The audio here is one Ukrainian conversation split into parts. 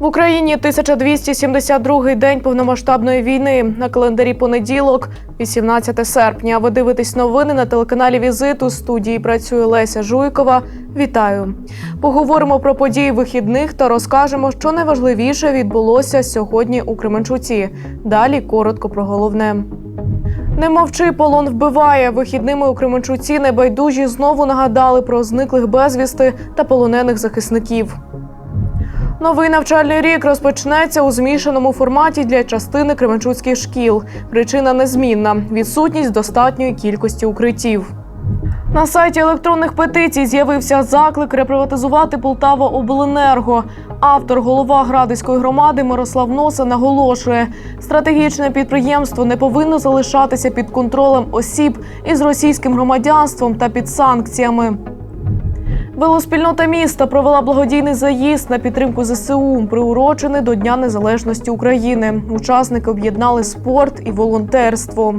В Україні 1272-й день повномасштабної війни. На календарі понеділок, 18 серпня. Ви дивитесь новини на телеканалі Візит. У студії працює Леся Жуйкова. Вітаю. Поговоримо про події вихідних та розкажемо, що найважливіше відбулося сьогодні у Кременчуці. Далі коротко про головне. Не мовчи, полон вбиває. Вихідними у Кременчуці небайдужі знову нагадали про зниклих безвісти та полонених захисників. Новий навчальний рік розпочнеться у змішаному форматі для частини кременчуцьких шкіл. Причина незмінна відсутність достатньої кількості укриттів. На сайті електронних петицій з'явився заклик реприватизувати Полтава Обленерго. Автор, голова Градиської громади Мирослав Носа наголошує, стратегічне підприємство не повинно залишатися під контролем осіб із російським громадянством та під санкціями. Велоспільнота міста провела благодійний заїзд на підтримку ЗСУ, приурочений до Дня Незалежності України. Учасники об'єднали спорт і волонтерство.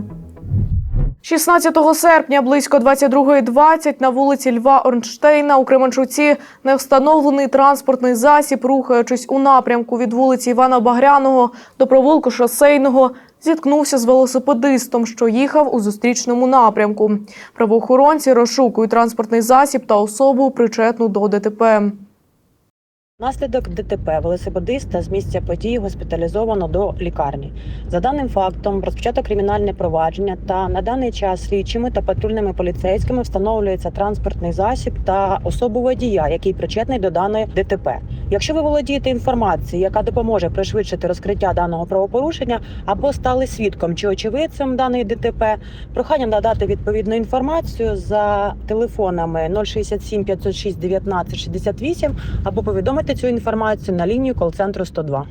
16 серпня близько 22.20 на вулиці Льва Орнштейна у Кременчуці невстановлений транспортний засіб, рухаючись у напрямку від вулиці Івана Багряного до провулку шосейного, зіткнувся з велосипедистом, що їхав у зустрічному напрямку. Правоохоронці розшукують транспортний засіб та особу, причетну до ДТП. Наслідок ДТП велосипедиста з місця події госпіталізовано до лікарні. За даним фактом, розпочато кримінальне провадження та на даний час слідчими та патрульними поліцейськими встановлюється транспортний засіб та особу водія, який причетний до даної ДТП. Якщо ви володієте інформацією, яка допоможе пришвидшити розкриття даного правопорушення, або стали свідком чи очевидцем даної ДТП, прохання надати відповідну інформацію за телефонами 067 506 19 68 або повідомити цю інформацію на лінію кол-центру 102.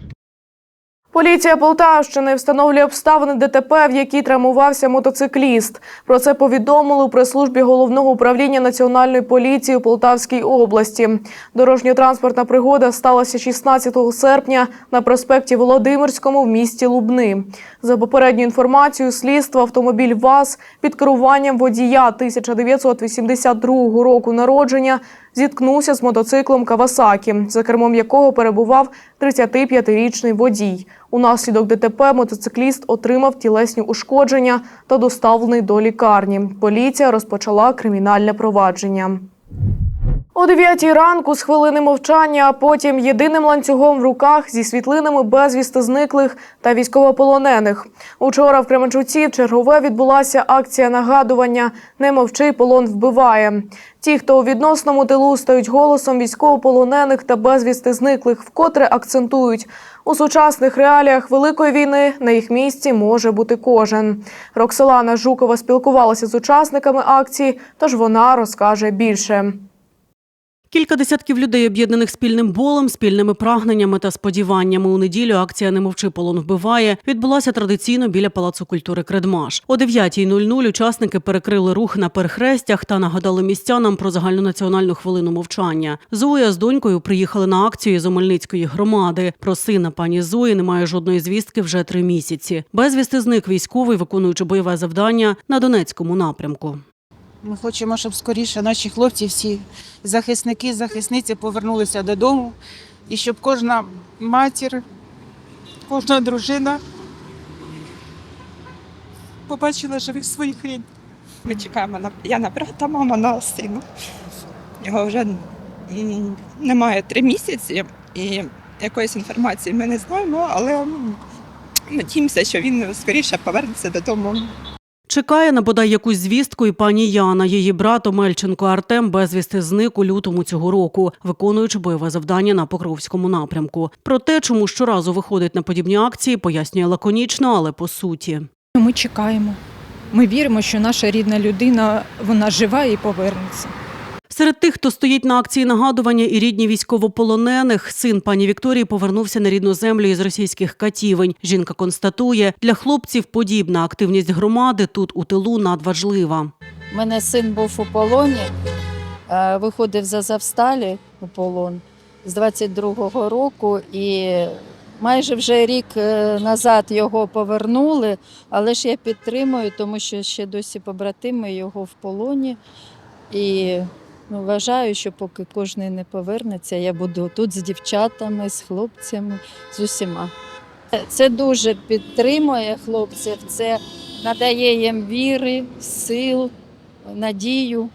Поліція Полтавщини встановлює обставини ДТП, в якій травмувався мотоцикліст. Про це повідомили у прес-службі головного управління національної поліції у Полтавській області. Дорожньо-транспортна пригода сталася 16 серпня на проспекті Володимирському в місті Лубни. За попередньою інформацією слідства, автомобіль ВАЗ під керуванням водія 1982 року народження зіткнувся з мотоциклом Кавасакі, за кермом якого перебував 35-річний водій. Унаслідок ДТП мотоцикліст отримав тілесні ушкодження та доставлений до лікарні. Поліція розпочала кримінальне провадження. О 9 ранку з хвилини мовчання, а потім єдиним ланцюгом в руках зі світлинами безвісти зниклих та військовополонених. Учора в Кременчуці чергове відбулася акція нагадування «Не мовчи, полон вбиває». Ті, хто у відносному тилу стають голосом військовополонених та безвісти зниклих, вкотре акцентують у сучасних реаліях великої війни на їх місці може бути кожен. Роксолана Жукова спілкувалася з учасниками акції, тож вона розкаже більше. Кілька десятків людей, об'єднаних спільним болем, спільними прагненнями та сподіваннями. У неділю акція «Не мовчи, полон вбиває відбулася традиційно біля палацу культури Кредмаш. О 9.00 учасники перекрили рух на перехрестях та нагадали містянам про загальнонаціональну хвилину мовчання. Зоя з донькою приїхали на акцію з Омельницької громади. Про сина пані Зої немає жодної звістки вже три місяці. Безвісти зник військовий, виконуючи бойове завдання на Донецькому напрямку. Ми хочемо, щоб скоріше наші хлопці, всі захисники, захисниці повернулися додому, і щоб кожна матір, кожна дружина побачила живих своїх рідних. Ми чекаємо на я на брата, мама на сина. Його вже немає три місяці, і якоїсь інформації ми не знаємо, але надіємося, що він скоріше повернеться додому. Чекає на бодай якусь звістку і пані Яна. Її брат Омельченко Артем безвісти зник у лютому цього року, виконуючи бойове завдання на Покровському напрямку. Про те, чому щоразу виходить на подібні акції, пояснює лаконічно, але по суті. Ми чекаємо. Ми віримо, що наша рідна людина вона жива і повернеться. Серед тих, хто стоїть на акції нагадування і рідні військовополонених, син пані Вікторії повернувся на рідну землю із російських катівень. Жінка констатує, для хлопців подібна активність громади тут у тилу надважлива. У мене син був у полоні, е, виходив з Азовсталі у полон з 22-го року і Майже вже рік е, назад його повернули, але ж я підтримую, тому що ще досі побратими його в полоні. І ну, вважаю, що поки кожен не повернеться, я буду тут з дівчатами, з хлопцями, з усіма. Це дуже підтримує хлопців, це надає їм віри, сил, надію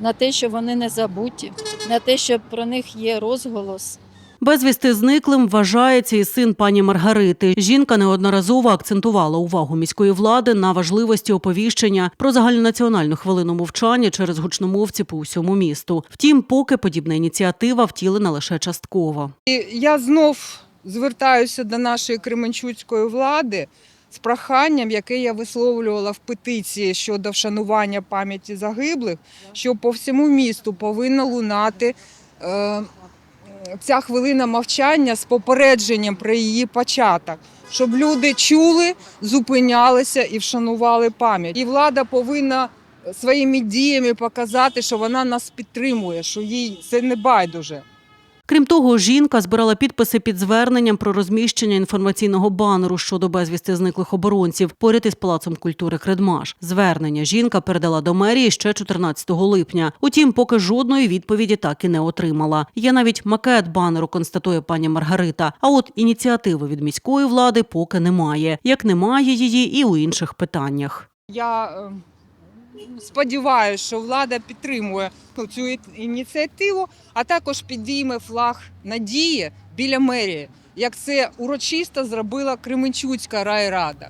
на те, що вони не забуті, на те, що про них є розголос. Безвісти зниклим вважається і син пані Маргарити. Жінка неодноразово акцентувала увагу міської влади на важливості оповіщення про загальнонаціональну хвилину мовчання через гучномовці по усьому місту. Втім, поки подібна ініціатива втілена лише частково. І я знов звертаюся до нашої кременчуцької влади з проханням, яке я висловлювала в петиції щодо вшанування пам'яті загиблих, що по всьому місту повинна лунати е, ця хвилина мовчання з попередженням про її початок, щоб люди чули, зупинялися і вшанували пам'ять. І влада повинна своїми діями показати, що вона нас підтримує, що їй це не байдуже. Крім того, жінка збирала підписи під зверненням про розміщення інформаційного банеру щодо безвісти зниклих оборонців поряд із палацом культури Кредмаш. Звернення жінка передала до мерії ще 14 липня. Утім, поки жодної відповіді так і не отримала. Є навіть макет банеру, констатує пані Маргарита. А от ініціативи від міської влади поки немає, як немає її і у інших питаннях. Я е, сподіваюся, що влада підтримує цю ініціативу, а також підійме флаг надії біля мерії, як це урочисто зробила Кременчуцька райрада.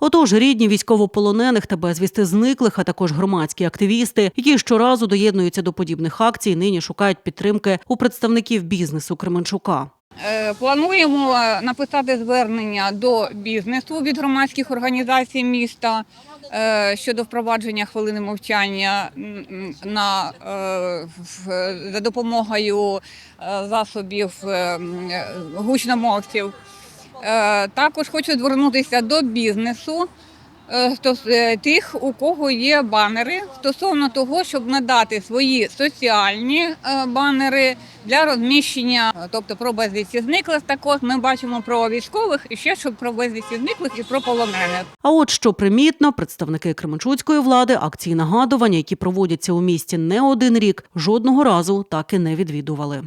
Отож, рідні військовополонених та безвісти зниклих, а також громадські активісти, які щоразу доєднуються до подібних акцій, нині шукають підтримки у представників бізнесу Кременчука. Е, Плануємо написати звернення до бізнесу від громадських організацій міста щодо впровадження хвилини мовчання на, е, за допомогою е, засобів е, е, гучномовців. Е, Також хочу звернутися до бізнесу. Е, е, Тих, у кого є банери стосовно того, щоб надати свої соціальні е, банери для розміщення, тобто про безвісті зниклих. Також ми бачимо про військових і ще щоб про безвісті зниклих і про полонених. А от що примітно, представники Кременчуцької влади акції нагадування, які проводяться у місті не один рік, жодного разу так і не відвідували.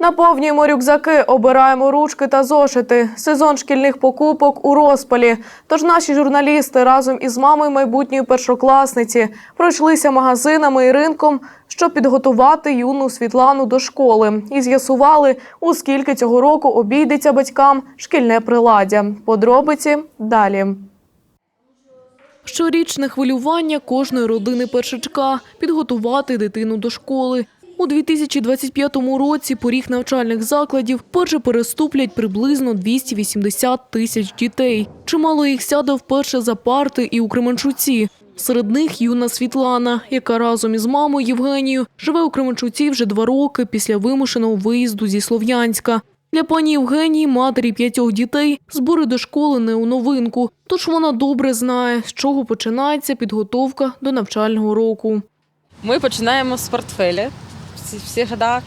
Наповнюємо рюкзаки, обираємо ручки та зошити. Сезон шкільних покупок у розпалі. Тож наші журналісти разом із мамою майбутньої першокласниці пройшлися магазинами і ринком, щоб підготувати юну Світлану до школи, і з'ясували, у скільки цього року обійдеться батькам шкільне приладдя. Подробиці далі. Щорічне хвилювання кожної родини першачка підготувати дитину до школи. У 2025 році поріг навчальних закладів перше переступлять приблизно 280 тисяч дітей. Чимало їх сяде вперше за парти і у Кременчуці. Серед них юна Світлана, яка разом із мамою Євгенією живе у Кременчуці вже два роки після вимушеного виїзду зі Слов'янська. Для пані Євгенії, матері п'ятьох дітей, збори до школи не у новинку, тож вона добре знає, з чого починається підготовка до навчального року. Ми починаємо з портфеля. Года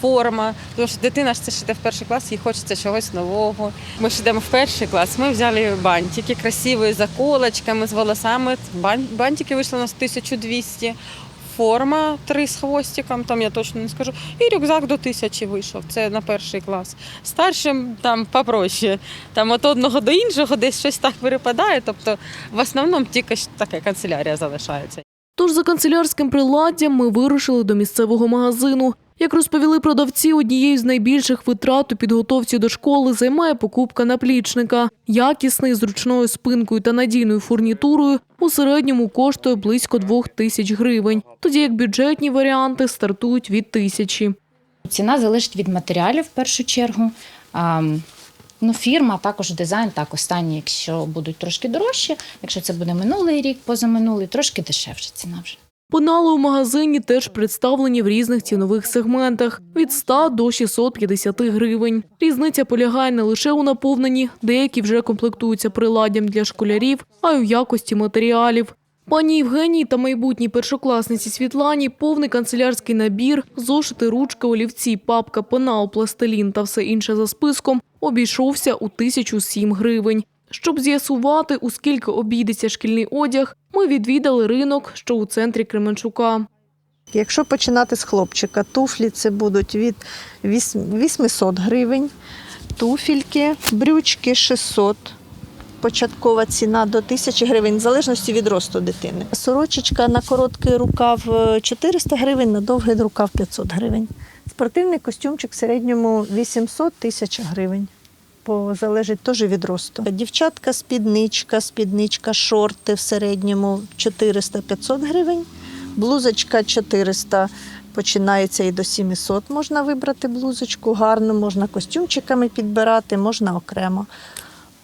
форма, тому що дитина ж це ж йде в перший клас, їй хочеться чогось нового. Ми ж йдемо в перший клас. Ми взяли бантики красиві заколочками, з волосами. Бантики вийшли у нас 1200. Форма три з хвостиком, там я точно не скажу. І рюкзак до тисячі вийшов. Це на перший клас. Старшим там попроще. Там от одного до іншого десь щось так перепадає. Тобто в основному тільки така канцелярія залишається. Тож за канцелярським приладдям ми вирушили до місцевого магазину. Як розповіли продавці, однією з найбільших витрат у підготовці до школи займає покупка наплічника. Якісний, зручною спинкою та надійною фурнітурою у середньому коштує близько двох тисяч гривень, тоді як бюджетні варіанти стартують від тисячі. Ціна залежить від матеріалів в першу чергу. Ну, фірма, також дизайн, так, останні, якщо будуть трошки дорожчі, якщо це буде минулий рік, позаминулий, трошки дешевша ціна вже. Пенали у магазині теж представлені в різних цінових сегментах від 100 до 650 гривень. Різниця полягає не лише у наповненні, деякі вже комплектуються приладдям для школярів, а й у якості матеріалів. Пані Євгенії та майбутній першокласниці Світлані повний канцелярський набір, зошити, ручка, олівці, папка, пенал, пластилін та все інше за списком обійшовся у 1007 гривень. Щоб з'ясувати, у скільки обійдеться шкільний одяг, ми відвідали ринок, що у центрі Кременчука. Якщо починати з хлопчика, туфлі це будуть від віс- 800 гривень, туфільки, брючки 600, початкова ціна до 1000 гривень, в залежності від росту дитини. Сорочечка на короткий рукав е, 400 гривень, на довгий рукав 500 гривень. Спортивний костюмчик в середньому 800-1000 гривень. По залежить теж від росту. Дівчатка, спідничка, спідничка, шорти в середньому 400-500 гривень. Блузочка 400, починається і до 700. Можна вибрати блузочку гарну, можна костюмчиками підбирати, можна окремо.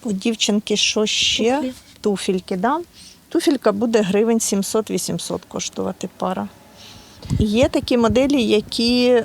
У дівчинки що ще? Туфлі. Туфельки, да? Туфелька буде гривень 700-800 коштувати пара. Є такі моделі, які е,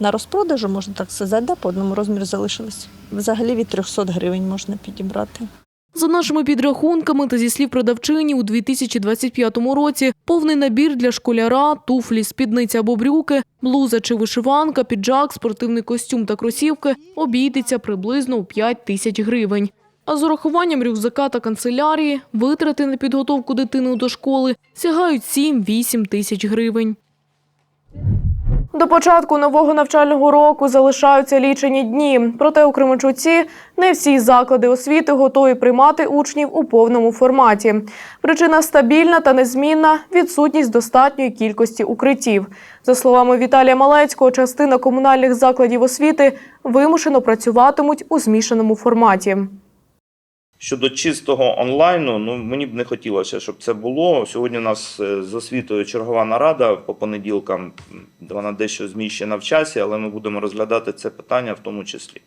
на розпродажу, можна так сказати, да, по одному розміру залишились. Взагалі від 300 гривень можна підібрати. За нашими підрахунками та зі слів продавчині, у 2025 році повний набір для школяра, туфлі, спідниця або брюки, блуза чи вишиванка, піджак, спортивний костюм та кросівки обійдеться приблизно у 5 тисяч гривень. А з урахуванням рюкзака та канцелярії витрати на підготовку дитини до школи сягають 7-8 тисяч гривень. До початку нового навчального року залишаються лічені дні. Проте у Кременчуці не всі заклади освіти готові приймати учнів у повному форматі. Причина стабільна та незмінна відсутність достатньої кількості укриттів. За словами Віталія Малецького, частина комунальних закладів освіти вимушено працюватимуть у змішаному форматі. Щодо чистого онлайну, ну мені б не хотілося, щоб це було. Сьогодні у нас е, з освітою чергова нарада по понеділкам. Вона дещо зміщена в часі, але ми будемо розглядати це питання в тому числі.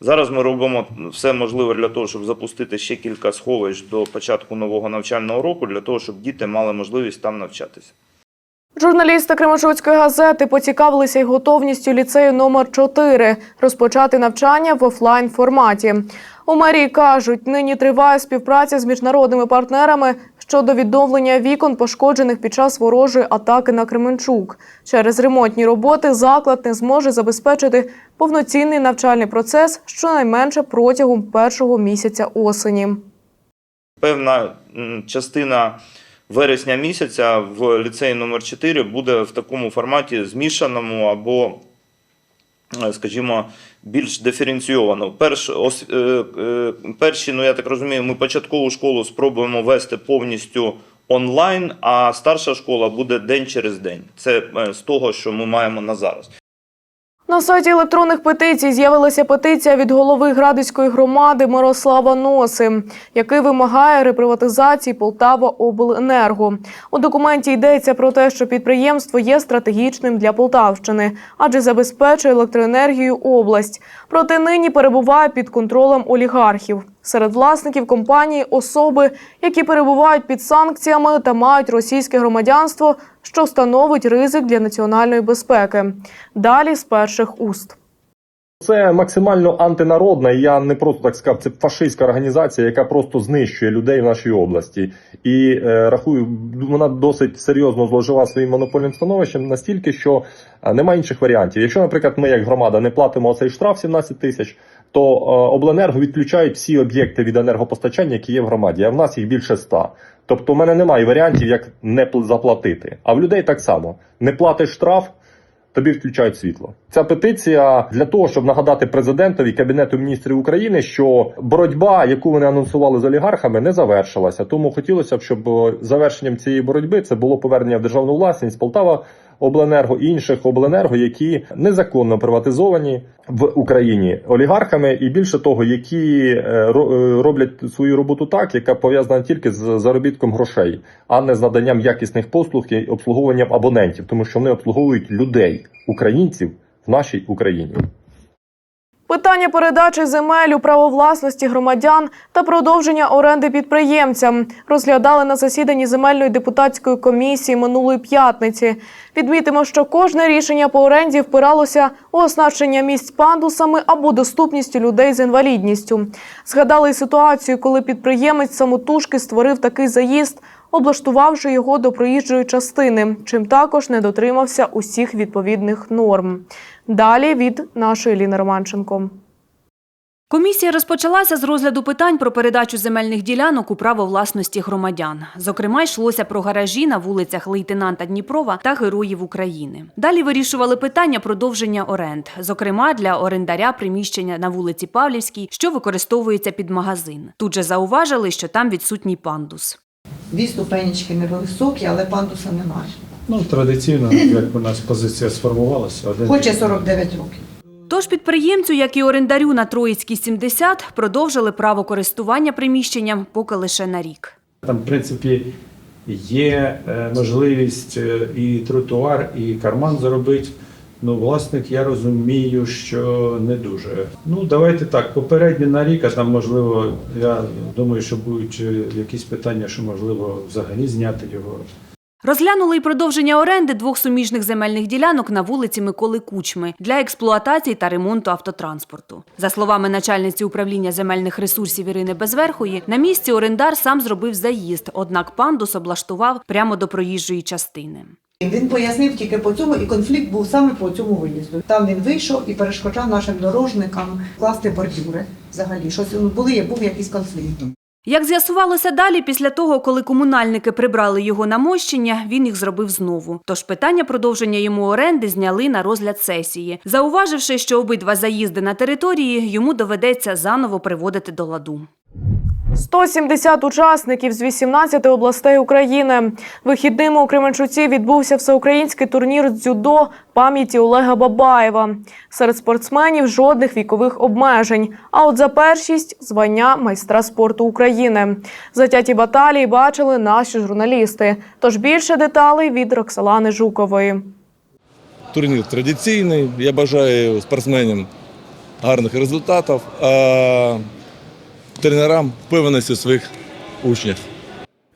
Зараз ми робимо все можливе для того, щоб запустити ще кілька сховищ до початку нового навчального року, для того, щоб діти мали можливість там навчатися. Журналісти Кременчуцької газети поцікавилися й готовністю ліцею номер 4 розпочати навчання в офлайн форматі. У мерії кажуть, нині триває співпраця з міжнародними партнерами щодо відновлення вікон, пошкоджених під час ворожої атаки на Кременчук. Через ремонтні роботи заклад не зможе забезпечити повноцінний навчальний процес щонайменше протягом першого місяця осені. Певна частина вересня місяця в ліцеї номер 4 буде в такому форматі змішаному або, е, скажімо, більш диференційовано. Перш, ос, е, е, перші, ну я так розумію, ми початкову школу спробуємо вести повністю онлайн, а старша школа буде день через день. Це е, з того, що ми маємо на зараз. На сайті електронних петицій з'явилася петиція від голови Градицької громади Мирослава Носи, який вимагає реприватизації Полтава Обленерго. У документі йдеться про те, що підприємство є стратегічним для Полтавщини, адже забезпечує електроенергію область. Проте нині перебуває під контролем олігархів. Серед власників компанії особи, які перебувають під санкціями та мають російське громадянство, що становить ризик для національної безпеки. Далі з перших уст. Це максимально антинародна, я не просто так сказав, це фашистська організація, яка просто знищує людей в нашій області. І е, рахую, вона досить серйозно зловживає своїм монопольним становищем настільки, що е, немає інших варіантів. Якщо, наприклад, ми як громада не платимо цей штраф 17 тисяч, то е, обленерго відключають всі об'єкти від енергопостачання, які є в громаді. А в нас їх більше ста. Тобто, в мене немає варіантів, як не пл- заплатити. А в людей так само не платиш штраф тобі включають світло. Ця петиція для того, щоб нагадати президентові кабінету міністрів України, що боротьба, яку вони анонсували з олігархами, не завершилася. Тому хотілося б, щоб е, завершенням цієї боротьби це було повернення в державну власність Полтава. Обленерго інших обленерго, які незаконно приватизовані в Україні олігархами, і більше того, які е, е, роблять свою роботу так, яка пов'язана тільки з заробітком грошей, а не з наданням якісних послуг і обслуговуванням абонентів, тому що вони обслуговують людей, українців в нашій Україні. Питання передачі земель у право власності громадян та продовження оренди підприємцям розглядали на засіданні земельної депутатської комісії минулої п'ятниці. Відмітимо, що кожне рішення по оренді впиралося у оснащення місць пандусами або доступністю людей з інвалідністю. Згадали ситуацію, коли підприємець самотужки створив такий заїзд, облаштувавши його до проїжджої частини, чим також не дотримався усіх відповідних норм. Далі від нашої Ліни Романченко. Комісія розпочалася з розгляду питань про передачу земельних ділянок у право власності громадян. Зокрема, йшлося про гаражі на вулицях лейтенанта Дніпрова та Героїв України. Далі вирішували питання продовження оренд, зокрема для орендаря приміщення на вулиці Павлівській, що використовується під магазин. Тут же зауважили, що там відсутній пандус. Дві ступенечки невисокі, але пандуса немає. Ну, традиційно, як у нас позиція сформувалася, один Хоче 49 років. Тож підприємцю, як і орендарю на Троїцькій 70, продовжили право користування приміщенням поки лише на рік. Там, в принципі, є е, можливість е, і тротуар, і карман зробити. Ну, власник, я розумію, що не дуже. Ну, давайте так, попередньо на рік, а там, можливо, я думаю, що будуть е, якісь питання, що можливо взагалі зняти його. Розглянули й продовження оренди двох суміжних земельних ділянок на вулиці Миколи Кучми для експлуатації та ремонту автотранспорту. За словами начальниці управління земельних ресурсів Ірини Безверхої, на місці орендар сам зробив заїзд, однак пандус облаштував прямо до проїжджої частини. Він пояснив тільки по цьому, і конфлікт був саме по цьому виїзду. Там він вийшов і перешкоджав нашим дорожникам класти бордюри. Взагалі, щось ну, були, був якийсь конфлікт. Як з'ясувалося далі, після того, коли комунальники прибрали його на мощення, він їх зробив знову. Тож питання продовження йому оренди зняли на розгляд сесії, зауваживши, що обидва заїзди на території йому доведеться заново приводити до ладу. 170 учасників з 18 областей України. Вихідними у Кременчуці відбувся всеукраїнський турнір дзюдо пам'яті Олега Бабаєва. Серед спортсменів жодних вікових обмежень. А от за першість звання майстра спорту України. Затяті баталії бачили наші журналісти. Тож більше деталей від Роксалани Жукової. Турнір традиційний. Я бажаю спортсменам гарних результатів, тренерам впевненості своїх учнях.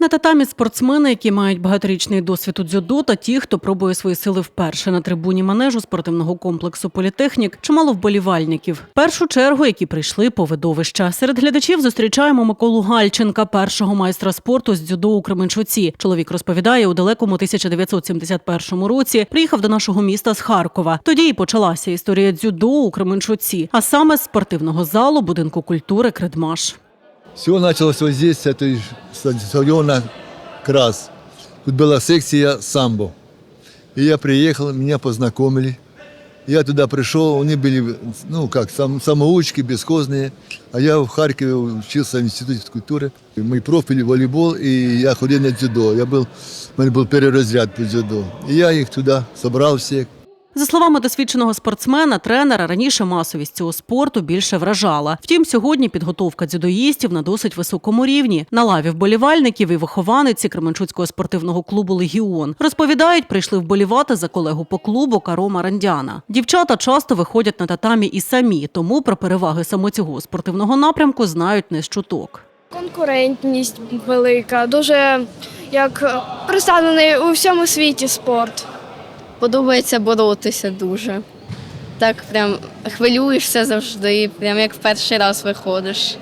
На татамі спортсмени, які мають багаторічний досвід у дзюдо, та ті, хто пробує свої сили вперше на трибуні манежу спортивного комплексу Політехнік, чимало вболівальників. Першу чергу, які прийшли по видовища. Серед глядачів зустрічаємо Миколу Гальченка, першого майстра спорту з дзюдо у Кременчуці. Чоловік розповідає, у далекому 1971 році приїхав до нашого міста з Харкова. Тоді і почалася історія дзюдо у Кременчуці, а саме з спортивного залу будинку культури Кредмаш. Все началось вот здесь, с этой стадиона Крас. Тут была секция самбо. И я приехал, меня познакомили. Я туда пришел, они были, ну как, сам, самоучки, бесхозные. А я в Харькове учился в институте культуры. Мой профиль волейбол, и я ходил на дзюдо. Я был, у меня был первый разряд по дзюдо. И я их туда собрал всех. За словами досвідченого спортсмена, тренера раніше масовість цього спорту більше вражала. Втім, сьогодні підготовка дзюдоїстів на досить високому рівні. На лаві вболівальників і вихованиці Кременчуцького спортивного клубу Легіон розповідають, прийшли вболівати за колегу по клубу Карома Рандяна. Дівчата часто виходять на татамі і самі, тому про переваги саме цього спортивного напрямку знають не з чуток. Конкурентність велика, дуже як представлений у всьому світі спорт. Подобається боротися дуже. Так прям хвилюєшся завжди, прям як в перший раз виходиш.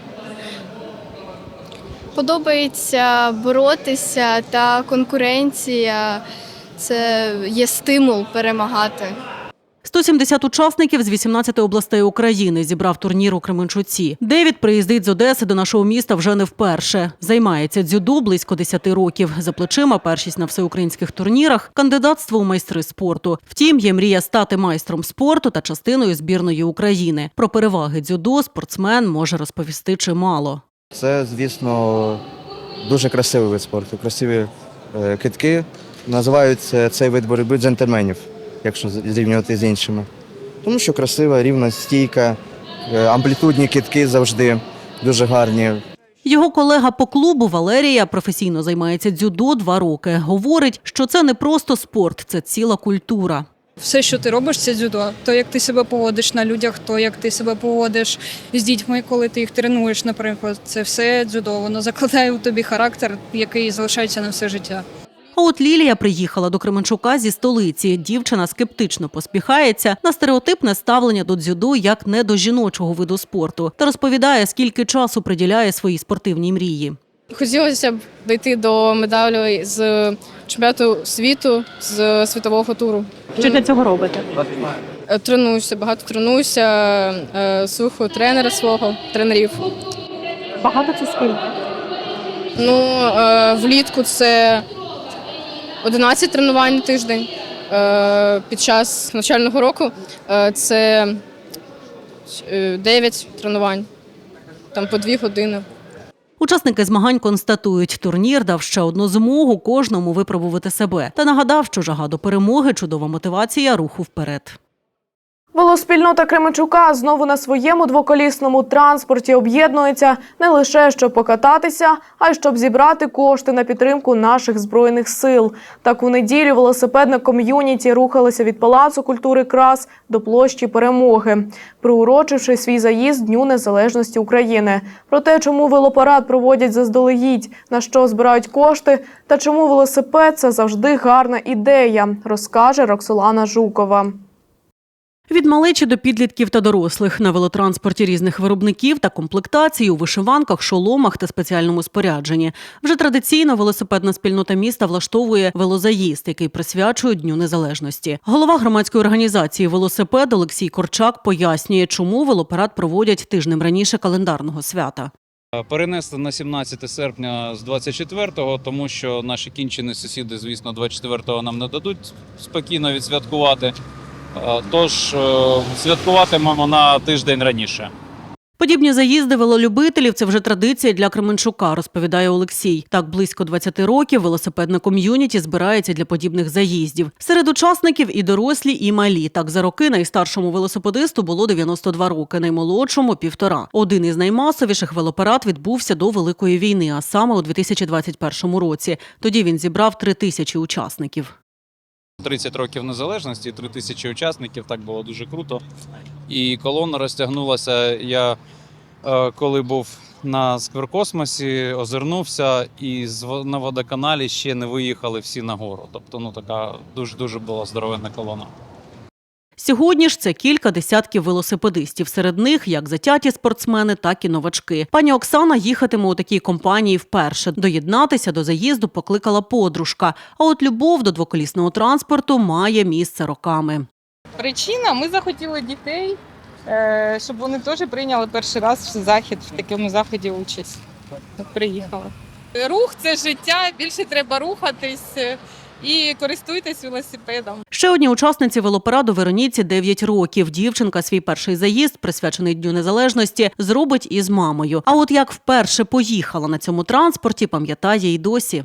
Подобається боротися та конкуренція це є стимул перемагати. 170 учасників з 18 областей України зібрав турнір у Кременчуці. Девід приїздить з Одеси до нашого міста вже не вперше. Займається дзюдо близько 10 років. За плечима першість на всеукраїнських турнірах, кандидатство у майстри спорту. Втім, є мрія стати майстром спорту та частиною збірної України. Про переваги дзюдо спортсмен може розповісти чимало. Це, звісно, дуже красивий вид спорту, красиві е, китки. Називаються цей вид боротьби джентльменів, якщо зрівнювати з іншими. Тому що красива, рівна стійка, е, амплітудні китки завжди дуже гарні. Його колега по клубу Валерія професійно займається дзюдо два роки. Говорить, що це не просто спорт, це ціла культура. Все, що ти робиш, це дзюдо. То, як ти себе поводиш на людях, то як ти себе поводиш з дітьми, коли ти їх тренуєш, наприклад, це все дзюдо. Воно закладає у тобі характер, який залишається на все життя. А от Лілія приїхала до Кременчука зі столиці. Дівчина скептично поспіхається на стереотипне ставлення до дзюдо як не до жіночого виду спорту та розповідає, скільки часу приділяє своїй спортивній мрії. Хотілося б дійти до медалю з чемпіонату світу з світового туру. Що для цього робите? Е, Тренуюся, багато тренуюся, е, слухаю тренера свого, тренерів. Багато це скільки? Ну, е, влітку це 11 тренувань на тиждень. Е, Під час навчального року е, це е, 9 тренувань, там по 2 години. Учасники змагань констатують, турнір дав ще одну змогу кожному випробувати себе та нагадав, що жага до перемоги чудова мотивація руху вперед. Велоспільнота Кременчука знову на своєму двоколісному транспорті об'єднується не лише щоб покататися, а й щоб зібрати кошти на підтримку наших збройних сил. Так у неділю велосипедне ком'юніті рухалося від Палацу культури Крас до площі Перемоги, приурочивши свій заїзд Дню Незалежності України. Про те, чому велопарад проводять заздалегідь, на що збирають кошти, та чому велосипед це завжди гарна ідея, розкаже Роксолана Жукова. Від малечі до підлітків та дорослих на велотранспорті різних виробників та комплектацій у вишиванках, шоломах та спеціальному спорядженні. Вже традиційно велосипедна спільнота міста влаштовує велозаїзд, який присвячує Дню Незалежності. Голова громадської організації Велосипед Олексій Корчак пояснює, чому велопарад проводять тижнем раніше календарного свята. Перенесли на 17 серпня з 24-го, тому що наші кінчені сусіди, звісно, 24-го нам не дадуть спокійно відсвяткувати. Е, Тож е, святкуватимемо на тиждень раніше. Подібні заїзди велолюбителів це вже традиція для Кременчука, розповідає Олексій. Так близько 20 років велосипедне ком'юніті збирається для подібних заїздів. Серед учасників і дорослі, і малі. Так за роки найстаршому велосипедисту було 92 роки, наймолодшому півтора. Один із наймасовіших велопарад відбувся до Великої війни, а саме у 2021 році. Тоді він зібрав три тисячі учасників. 30 років незалежності, 3 тисячі учасників, так було дуже круто. І колона розтягнулася. Я е, коли був на скверкосмосі, озирнувся, і на водоканалі ще не виїхали всі нагору. Тобто, ну така дуже дуже була здоровенна колона. Сьогодні ж це кілька десятків велосипедистів. Серед них як затяті спортсмени, так і новачки. Пані Оксана їхатиме у такій компанії вперше. Доєднатися до заїзду покликала подружка. А от любов до двоколісного транспорту має місце роками. Причина ми захотіли дітей, е, щоб вони теж прийняли перший раз в захід в такому заході участь. Приїхали. Рух це життя, більше треба рухатись і користуйтесь велосипедом. Ще одній учасниці велопараду Вероніці 9 років. Дівчинка свій перший заїзд, присвячений Дню Незалежності, зробить із мамою. А от як вперше поїхала на цьому транспорті, пам'ятає й досі.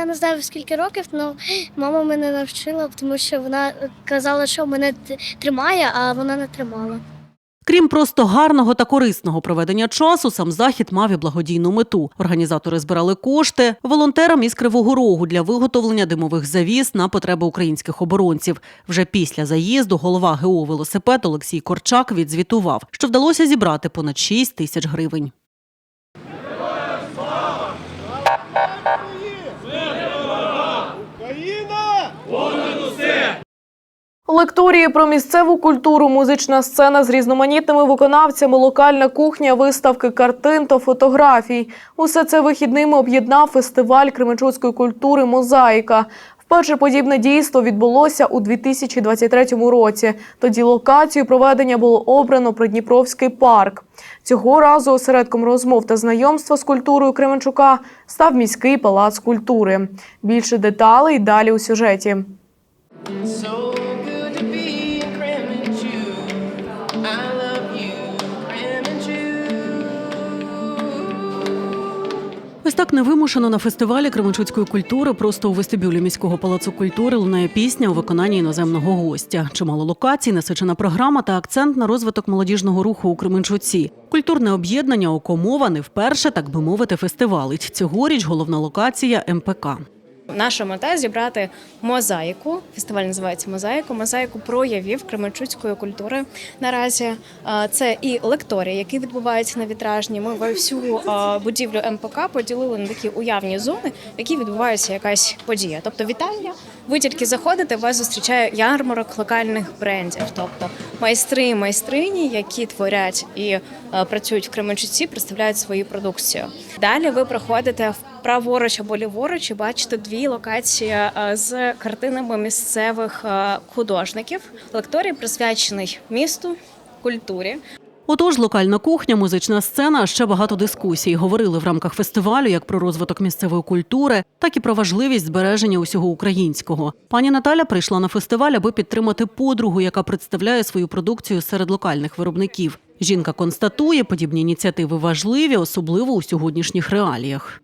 Я не знаю скільки років, але мама мене навчила, тому що вона казала, що мене тримає, а вона не тримала. Крім просто гарного та корисного проведення часу, сам захід мав і благодійну мету. Організатори збирали кошти волонтерам із Кривого Рогу для виготовлення димових завіс на потреби українських оборонців. Вже після заїзду голова ГО велосипед Олексій Корчак відзвітував, що вдалося зібрати понад 6 тисяч гривень. Лекторії про місцеву культуру, музична сцена з різноманітними виконавцями, локальна кухня, виставки картин та фотографій. Усе це вихідними об'єднав фестиваль кременчуцької культури Мозаїка. Вперше подібне дійство відбулося у 2023 році. Тоді локацію проведення було обрано Придніпровський парк. Цього разу осередком розмов та знайомства з культурою Кременчука став міський палац культури. Більше деталей далі у сюжеті. Ось так невимушено на фестивалі Кременчуцької культури просто у вестибюлі міського палацу культури лунає пісня у виконанні іноземного гостя. Чимало локацій, насичена програма та акцент на розвиток молодіжного руху у Кременчуці. Культурне об'єднання «Окомова» не вперше, так би мовити, фестивалить. Цьогоріч головна локація МПК. Наша мета зібрати мозаїку. Фестиваль називається Мозаїку. Мозаїку проявів кременчуцької культури. Наразі це і лекторії, які відбуваються на вітражні. Ми всю будівлю МПК поділили на такі уявні зони, в які відбувається якась подія. Тобто вітальня. Ви тільки заходите, вас зустрічає ярмарок локальних брендів, тобто майстри і майстрині, які творять і працюють в Кременчуці, представляють свою продукцію. Далі ви проходите в праворуч або ліворуч бачите дві локації е, з картинами місцевих е, художників. Лекторій присвячений місту, культурі. Отож, локальна кухня, музична сцена, а ще багато дискусій. Говорили в рамках фестивалю як про розвиток місцевої культури, так і про важливість збереження усього українського. Пані Наталя прийшла на фестиваль, аби підтримати подругу, яка представляє свою продукцію серед локальних виробників. Жінка констатує, подібні ініціативи важливі, особливо у сьогоднішніх реаліях.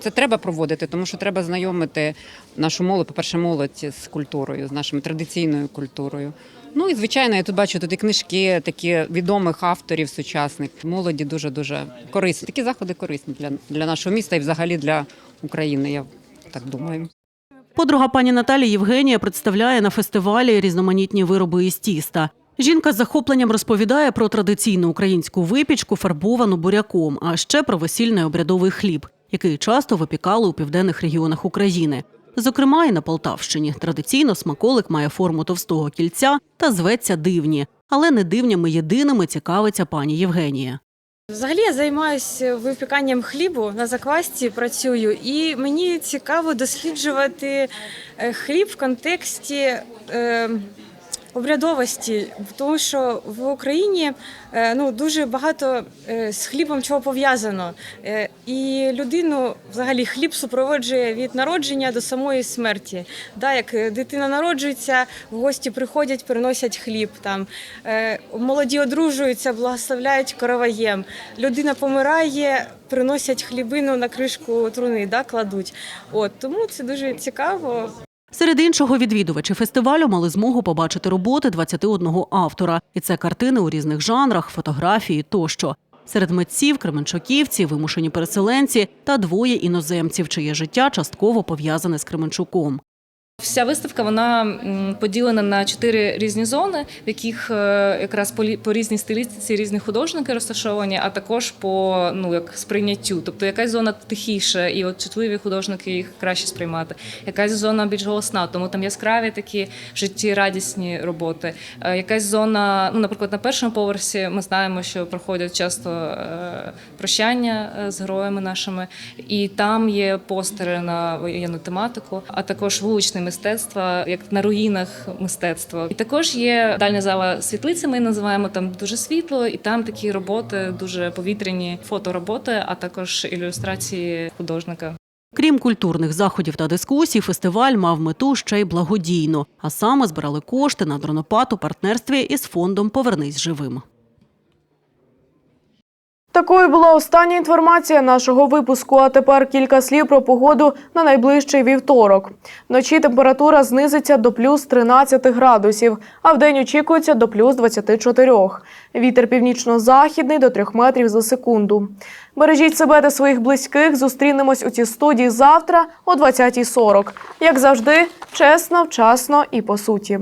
Це треба проводити, тому що треба знайомити нашу молодь, по-перше, молодь з культурою, з нашою традиційною культурою. Ну і звичайно, я тут бачу тут і книжки, такі відомих авторів сучасних. Молоді дуже дуже корисні. Такі заходи корисні для, для нашого міста і взагалі для України. Я так думаю. Подруга пані Наталі Євгенія представляє на фестивалі різноманітні вироби із тіста. Жінка з захопленням розповідає про традиційну українську випічку, фарбовану буряком, а ще про весільний обрядовий хліб, який часто випікали у південних регіонах України. Зокрема, і на Полтавщині традиційно смаколик має форму товстого кільця та зветься дивні, але не дивнями єдиними цікавиться пані Євгенія. Взагалі я займаюся випіканням хлібу на заквасці працюю, і мені цікаво досліджувати е, хліб в контексті е, обрядовості, тому що в Україні е, ну, дуже багато е, з хлібом чого пов'язано. Е, і людину взагалі хліб супроводжує від народження до самої смерті. Да, як дитина народжується, в гості приходять, приносять хліб. Там молоді одружуються, благословляють короваєм. Людина помирає, приносять хлібину на кришку труни, да, кладуть. От тому це дуже цікаво. Серед іншого, відвідувачі фестивалю мали змогу побачити роботи 21 автора, і це картини у різних жанрах, фотографії тощо. Серед митців Кременчуківці, вимушені переселенці та двоє іноземців, чиє життя частково пов'язане з Кременчуком. Вся виставка вона поділена на чотири різні зони, в яких е, якраз по, різній стилістиці різні художники розташовані, а також по ну як сприйняттю. Тобто якась зона тихіша, і от чутливі художники їх краще сприймати. Якась зона більш голосна, тому там яскраві такі життєрадісні роботи. Е, Якась зона, ну наприклад, на першому поверсі ми знаємо, що проходять часто е, прощання з героями нашими, і там є постери на воєнну тематику, а також вуличне мистецтво, як на руїнах мистецтво. І також є дальня зала світлиці. Ми називаємо там дуже світло, і там такі роботи, дуже повітряні фотороботи, а також ілюстрації художника. Крім культурних заходів та дискусій, фестиваль мав мету ще й благодійну, а саме збирали кошти на дронопад у партнерстві із фондом Повернись живим. Такою була остання інформація нашого випуску. А тепер кілька слів про погоду на найближчий вівторок. Вночі температура знизиться до плюс 13 градусів, а вдень очікується до плюс 24. Вітер північно-західний до 3 метрів за секунду. Бережіть себе та своїх близьких. Зустрінемось у цій студії завтра о 20.40. Як завжди, чесно, вчасно і по суті.